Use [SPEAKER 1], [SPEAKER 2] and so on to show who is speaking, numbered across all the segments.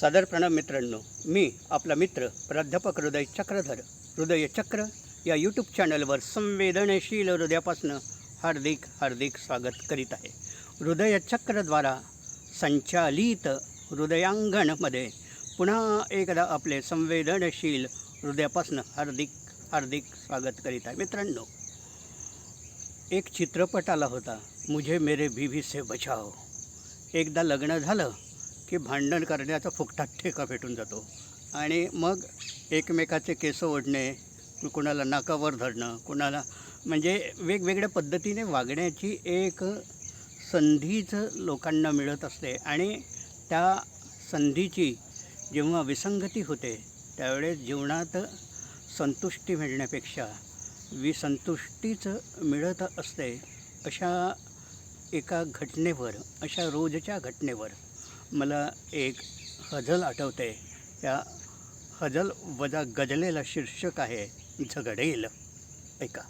[SPEAKER 1] सादर प्रणाम मित्रांनो मी आपला मित्र प्राध्यापक हृदय चक्रधर. हृदय चक्र या यूट्यूब चॅनलवर संवेदनशील हृदयापासनं हार्दिक हार्दिक स्वागत करीत आहे. हृदयचक्रद्वारा संचालित हृदयांगणमध्ये पुन्हा एकदा आपले संवेदनशील हृदयापासनं हार्दिक हार्दिक स्वागत करीत आहे. मित्रांनो एक चित्रपट आला होता मुझे मेरे बीवी से बचाव एकदा लग्न झालं की भांडण करण्याचा फुकटात ठेका भेटून जातो. आणि मग एकमेकाचे केस ओढणे कुणाला नाकावर धरणं कुणाला म्हणजे वेगवेगळ्या पद्धतीने वागण्याची एक संधीच लोकांना मिळत असते. आणि त्या संधीची जेव्हा विसंगती होते त्यावेळेस जीवनात संतुष्टी मिळण्यापेक्षा विसंतुष्टीच मिळत असते अशा एका घटनेवर अशा रोजच्या घटनेवर. मला एक हजल आठवते. त्या हजल वजा गजलेला शीर्षक आहे झगडेल. ऐका.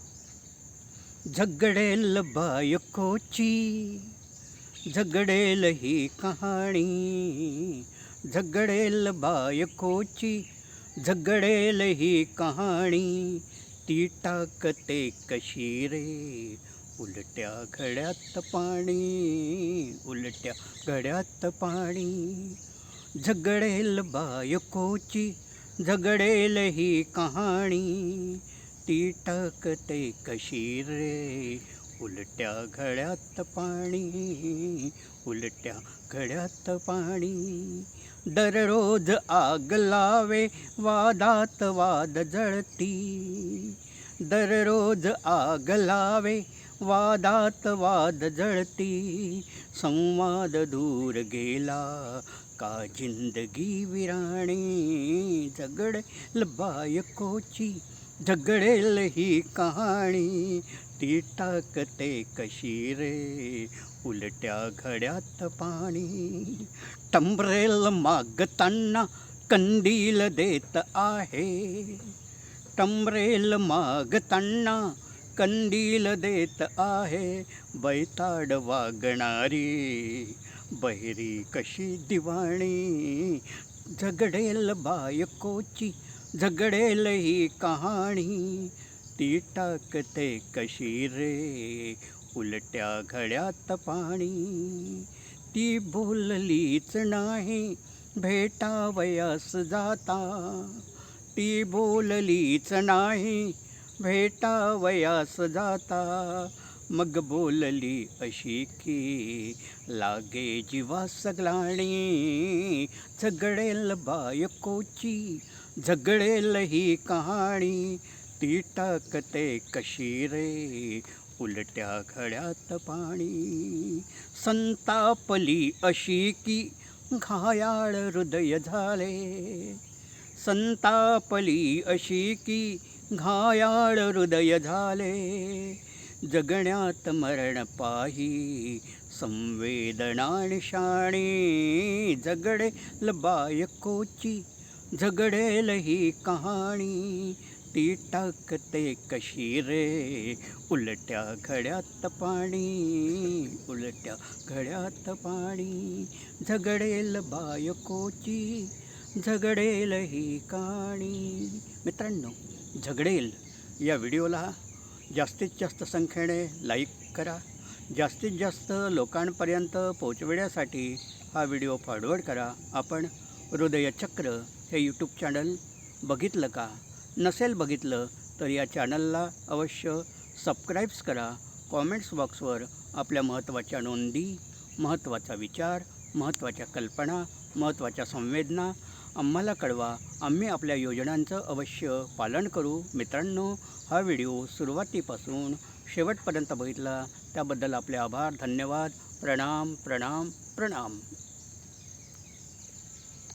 [SPEAKER 1] झगडेल बायकोची झगडेल ही कहाणी. झगडेल बायकोची झगडेल ही कहाणी. ती टाकते कशी रे? उलट्या घड्यात पाणी उलट्या घड्यात पाणी. झगडेल बायकोची झगडेल ही कहाणी. ती टाकते कशी रे? उलट्या घड्यात पाणी उलट्या घड्यात पाणी. दररोज आग लावे वादात वाद जळती. दररोज आग लावे वादात वाद जळती संवाद दूर गेला. का जिंदगी विराणी झगडेल बायकोची झगडेल ही कहाणी. ती टाकते कशी रे? उलट्या घड्यात पाणी. टंबरेल मागताना कंदील देत आहे. टंबरेल मागताना कंदील देत आहे बैताड वागणारी बहिरी कशी दिवाणी झगडेल बायकोची झगडेल ही कहाणी. ती टाकते कशी रे उलट्या घड्यात पाणी. ती बोललीच नाही भेटावयास जाता. ती बोललीच नाही भेटावयास जाता मग बोलली अशी की लागे जीवा सगलाणी झगडेल बायकोची झगडेल ही कहाणी ती टाकते कशी रे उलट्या घड्यात पाणी. संतापली अशी की घायाळ हृदय झाले. संतापली अशी की घायाळ हृदय झाले. जगण्यात मरण पाही संवेदना शाणी झगडेल बायकोची झगडेल ही कहाणी. ती टाकते कशी रे? उलट्या घड्यात पाणी उलट्या घड्यात पाणी. झगडेल बायकोची झगडेल ही कहाणी. मित्रांनो झगडेल या व्हिडिओला जास्तीत जास्त संख्येने लाईक करा. जास्तीत जास्त लोकांपर्यंत पोचविण्यासाठी हा व्हिडिओ फॉरवर्ड करा. आपण हृदयचक्र हे यूट्यूब चॅनल बघितलं का? नसेल बघितलं तर या चॅनलला अवश्य सबस्क्राईब्स करा. कॉमेंट्स बॉक्सवर आपल्या महत्त्वाच्या नोंदी महत्त्वाचा विचार महत्त्वाच्या कल्पना महत्त्वाच्या संवेदना आम्हाला कळवा आम्ही आपल्या योजनांचं अवश्य पालन करू. मित्रांनो हा व्हिडिओ सुरुवातीपासून शेवटपर्यंत बघितला त्याबद्दल आपले आभार धन्यवाद. प्रणाम प्रणाम प्रणाम.